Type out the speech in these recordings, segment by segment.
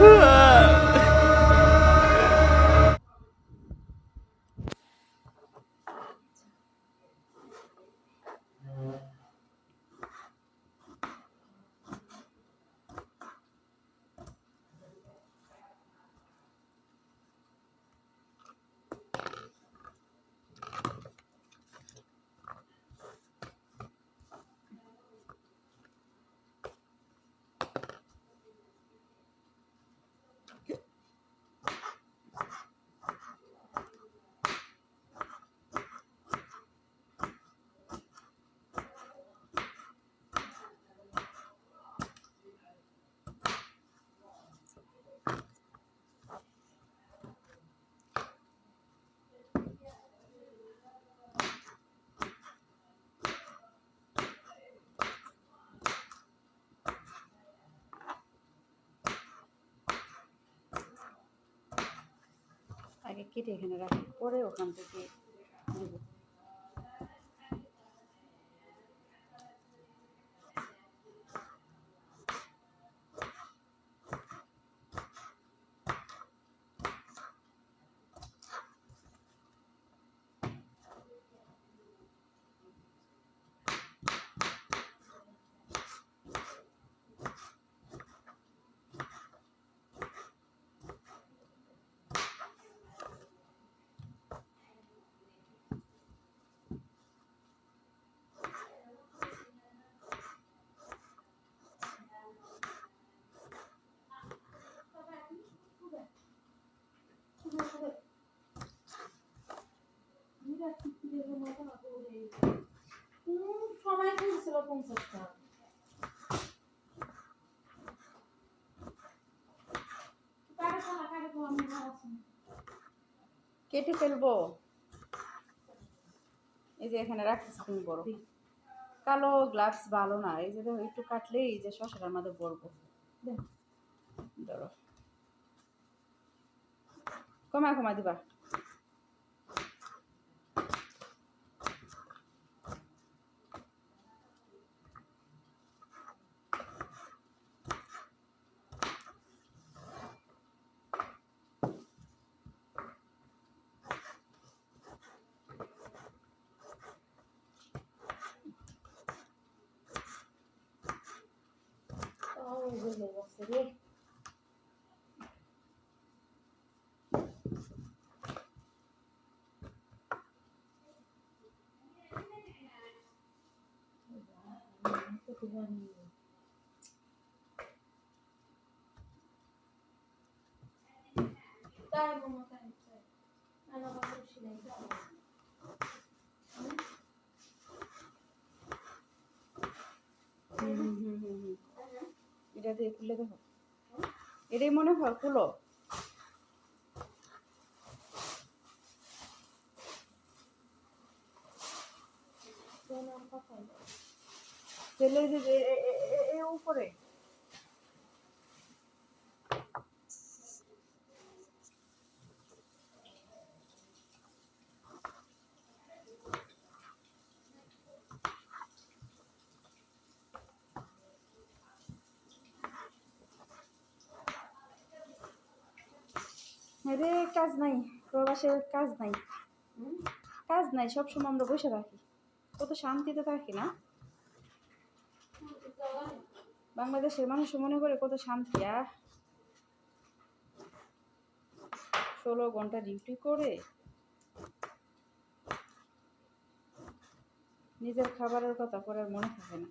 আগে কেটে এখানে রাখি পরে ওখান থেকে কেটে ফেলব। এই যে এখানে রাখিস তুমি বড়। কালো গ্লাভস ভালো না, এই যে একটু কাটলেই এই যে শশাটার মধ্যে পড়ব ধরো। কমা কমা দিবা। তাও হয়ে গেছে রে তাই মামা তাই তাই আমার বাবা এটা দিয়ে খুলে দেখো। এটাই মনে হয় খুলো তোমার তেলে যে এ- এ- এ- এ- এ উপরে। রে, কাজ নাই, প্রবাসের কাজ নাই। কাজ নাই সবসময় আমরা বসে থাকি। কত শান্তিতে থাকি না? বাংলাদেশের মানুষ মনে করে কত শান্তি আর ষোলো ঘণ্টা ডিউটি করে নিজের খাবারের কথা পরে আর মনে থাকে না।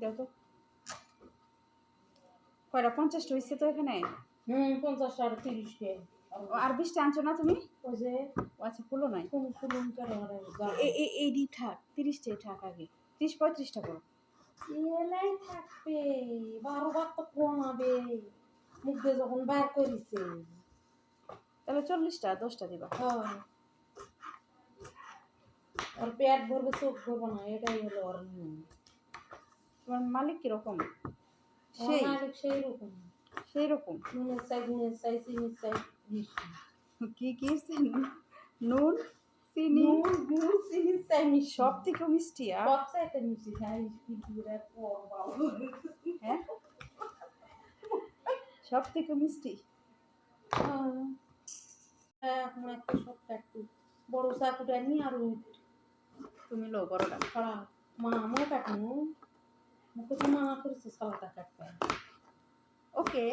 দাও তো কয়টা? পঞ্চাশটা হয়েছে তো এখানে? হুম পঞ্চাশ আর তিরিশ আর বিশটা আনছো না তুমি? ওই যে আচ্ছা ফুলো নাই ফুলুন এই এইডি থাক তিরিশটাই থাক আগে। তিরিশ পঁয়ত্রিশটা করো। এলাই থাকবে বারো বার তো কমাবে। মুখ দিয়ে যখন বার করিছে। তাহলে চল্লিশটা দশটা দিবা। ওর পেট ভরবে চোখ ভরবে না এটাই হলো ওর নিয়ম। তোমার মালিক কীরকম? সেই? মালিক সেই রকম সেই রকম নুনের চাই গুণের চাই চিনির মিষ্টি। কি কি নুন চিনি? নুন গুড় চিনির মিষ্টি। সব থেকে মিষ্টি আর সব চাইতে মিষ্টি বাবু। হ্যাঁ? সব থেকে মিষ্টি এখন একটা সব কাটু বড় চাকুটা নিয়ে আর তুমি লো বড়টা ছড়া মা আমার কাটনু মুখে তো মানা করেছে সালাটা কাটতে। ওকে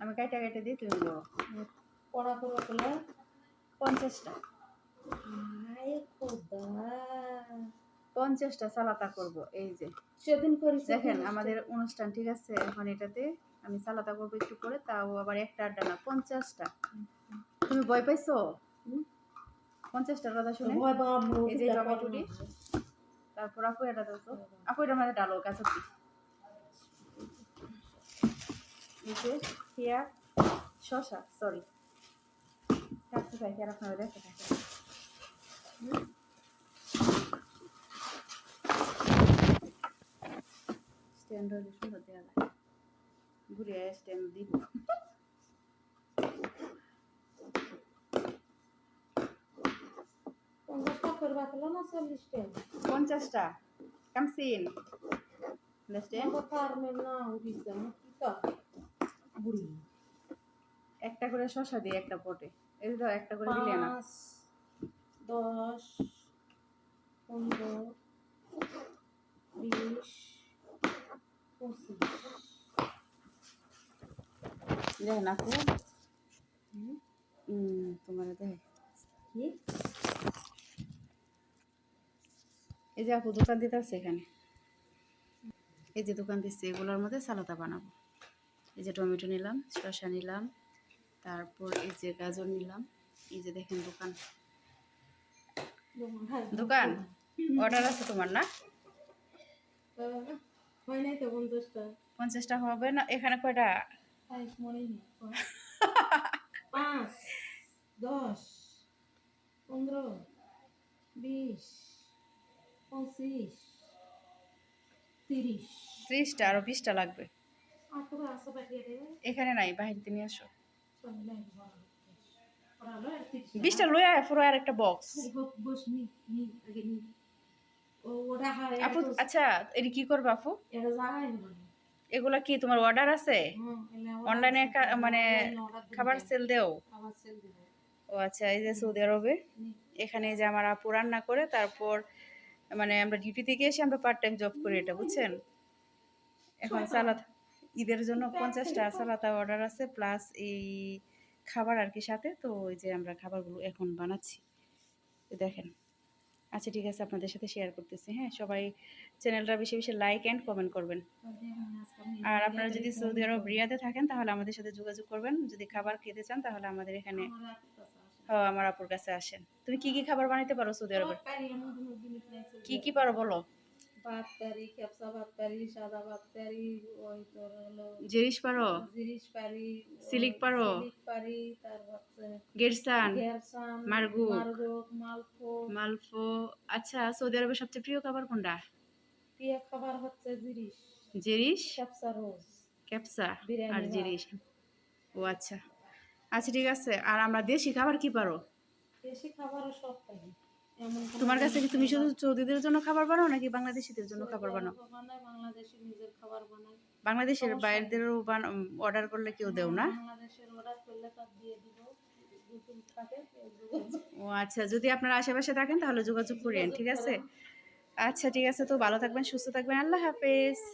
আমি কাইটা কাইটা দিই তুমি বড় পড়া করে করলে পঞ্চাশটা। পঞ্চাশটা সালাতা করব এই যে। সেদিন করেছে দেখেন আমাদের অনুষ্ঠান ঠিক আছে এখন এটাতে। আমি সালাতা করব একটু করে তাও আবার একটা আড্ডা না পঞ্চাশটা। তুমি ভয় পাইছো? হুম? পঞ্চাশটার কথা শুনে। এই যে টমেটোটি। তারপর আপু এটা দাও তো। আপু এটা আমাদের ডালো কাঁচাটি এই যে পেঁয়াজ শশা সরি কাটতে থাকে আর আপনারা দেখতে থাকে স্ট্যান্ড সুন্দর দেওয়া যায়। ঘুরিয়ে স্ট্যান্ড দিব। পঞ্চাশটা করবা না চল্লিশটা? পঞ্চাশটা। কামসিন একটা করে শশা দিয়ে একটা পটে। এই একটা করে দিলে না। দশ পনেরো বিশ পঁচিশ। দেখ না তোমার দেখ। কি? এই যে আপু দোকান দিতে আছে এখানে। এই যে দোকান দিচ্ছে এগুলোর মধ্যে সালাতা বানাবো। এই যে টমেটো নিলাম শসা নিলাম তারপর এই যে গাজর নিলাম। এই যে দেখেন দোকান। দোকান? অর্ডার আছে তোমার না? হয় নাই তো পঞ্চাশটা। পঞ্চাশটা হবে না? এখানে কয়টা? পাঁচ দশ পনেরো বিশ। পঁচিশ তিরিশ। ত্রিশটা আরও বিশটা লাগবে। এখানে নাই বাহিরতে নিয়ে আসো। বিশটা লই আয় পুরো আর একটা বক্স আপু আচ্ছা এটি কি করবে আপু? এগুলা কি তোমার অর্ডার আছে? অনলাইনে মানে খাবার সেল দেও? ও আচ্ছা এই যে সৌদি আরবে। এখানে যে আমার আপু রান্না করে তারপর মানে আমরা ডিউটি থেকে এসে আমরা পার্ট টাইম জব করি এটা বুঝছেন? এখন সালাদ ঈদের জন্য পঞ্চাশটা সালাতা অর্ডার আছে প্লাস এই খাবার আর কি সাথে তো ওই যে আমরা খাবারগুলো এখন বানাচ্ছি। দেখেন। আচ্ছা ঠিক আছে আপনাদের সাথে শেয়ার করতেছি হ্যাঁ? সবাই চ্যানেলটা বেশি বেশি লাইক অ্যান্ড কমেন্ট করবেন। আর আপনারা যদি সৌদি আরব রিয়াদে থাকেন তাহলে আমাদের সাথে যোগাযোগ করবেন। যদি খাবার খেতে চান তাহলে আমাদের এখানে হ্যাঁ আমার আপুর কাছে আসেন। তুমি কি কি খাবার বানাইতে পারো সৌদি আরবে? কি কি পারো বলো? ভাত পারি ক্যাপসা ভাত পারি সাদা ভাত পারি ওই তোর হলো জিরিস পারো? জিরিস পারি সিলিক পারো? সিলিক পারি তার গেরসান গেরসান মারগু। মালফো আচ্ছা সৌদি আরবের সবচেয়ে প্রিয় খাবার কোনটা? প্রিয় খাবার হচ্ছে জিরিস জিরিস ক্যাপসা রোজ। ক্যাপসা আর ভাত। জিরিস ও আচ্ছা। আচ্ছা ঠিক আছে। আর আমরা দেশি খাবার কি পারো? দেশি খাবারও সব পারি তোমার কাছে কি তুমি শুধু সৌদিদের জন্য খাবার বানাও নাকি বাংলাদেশিদের জন্য খাবার বানাও? সৌদি বাংলাদেশি নিজের খাবার বানাই। বাংলাদেশের। বাইরেদেরও অর্ডার করলে কেউ দেও না? বাংলাদেশের অর্ডার করলে তার দিয়ে দিব। দুটো থাকে যোগাযোগ ও আচ্ছা যদি আপনারা আশেপাশে থাকেন তাহলে যোগাযোগ করেন ঠিক আছে? আচ্ছা ঠিক আছে তো ভালো থাকবেন সুস্থ থাকবেন আল্লাহ হাফেজ।